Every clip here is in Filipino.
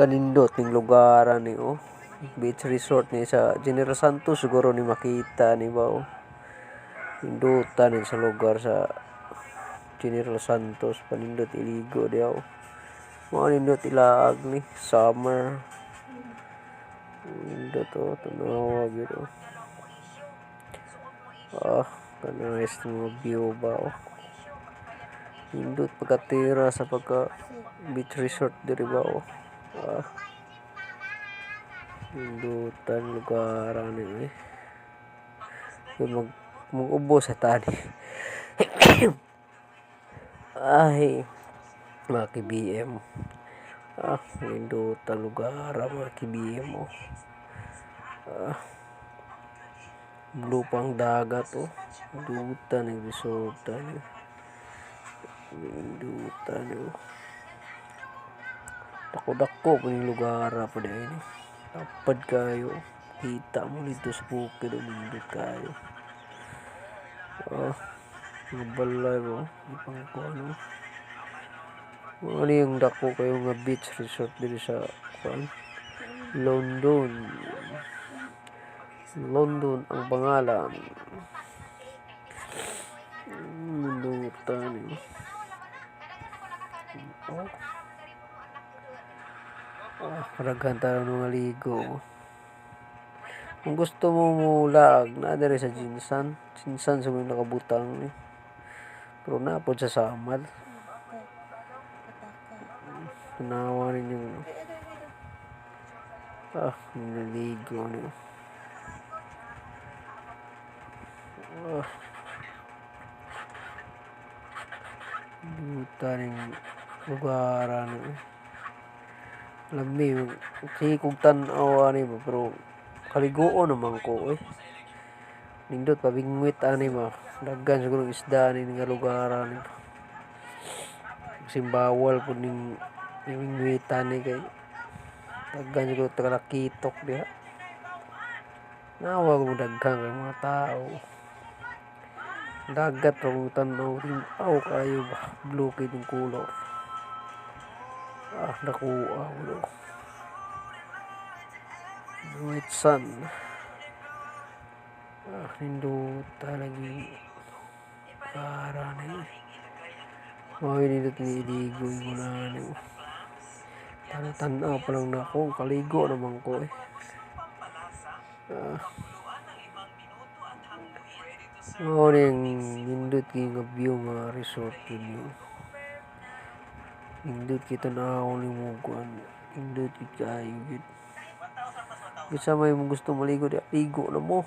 kanindot ning lugaran ni oh. Beach resort ni sa General Santos siguro ni makita ni ba oh. Indutan sa lugar sa General Santos panindot iligo diya oh. Mga nindot ilaag ni summer. Nindot oh tanawa gyud oh. Ah, kanais mga view ba oh. Nindot pagkatira sa pagka beach resort diri ba oh. Ah. Nindutan lugar ni eh. Mag mag-ubo sa tani. Ay, mga KBM. Ah, nindutan lugar mga KBM oh. Ah. Blue pang dagat oh. Resort ni. Nindutan oh. Dako-dako po yung lugar pa din. Tapad kayo. Kita mo dito sa bukid. Umindot kayo. Ah, mga balay mo. Di pang ko ano. Ano yung dako kayo nga beach resort dito sa kuan? London. London ang pangalan. Minutan eh. Oh. Ah, karaghan tayo ng mga ligo. Kung gusto mo mulag, na dere sa Jinsan. Jinsan sa mga nakabutang eh. Pero napod sa samad. Tanawa ninyo. Ah, naligo niyo. Ah. Buta ning lugaran eh. Lami, sige kong tanaw ani ba, pero kaliguo naman ko eh. Nindot pabingwit ani ba. Daggan siguro ang isda ni nga lugaran ni. Kasi bawal po ning bingwitan ni kay daggan siguro tagalakitok diha. Nawa ko daghan kay mga tao. Dagat ra kong tanaw rin. Aw kayo ba? Blue kay yung color. Ah, nakuha ko. no. White sun. Ah, nindot talagi. Para na eh. Mga nindot ni iligo yung na ano. Tanang-tanaw pa lang na ako. Kaligo naman ko eh. Ah. Oo yung nindot kayo nga view nga resort yun Nindot kita na ako ni Muguan. Nindot kita kayo yun. Bisa may gusto maligo di ligo na mo.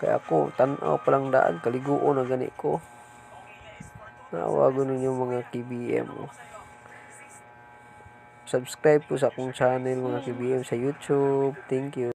Kaya ako, tanaw pa lang daan, kaliguo na gani ko. Nawago ninyo mga KBM. Subscribe po sa akong channel mga KBM sa YouTube. Thank you.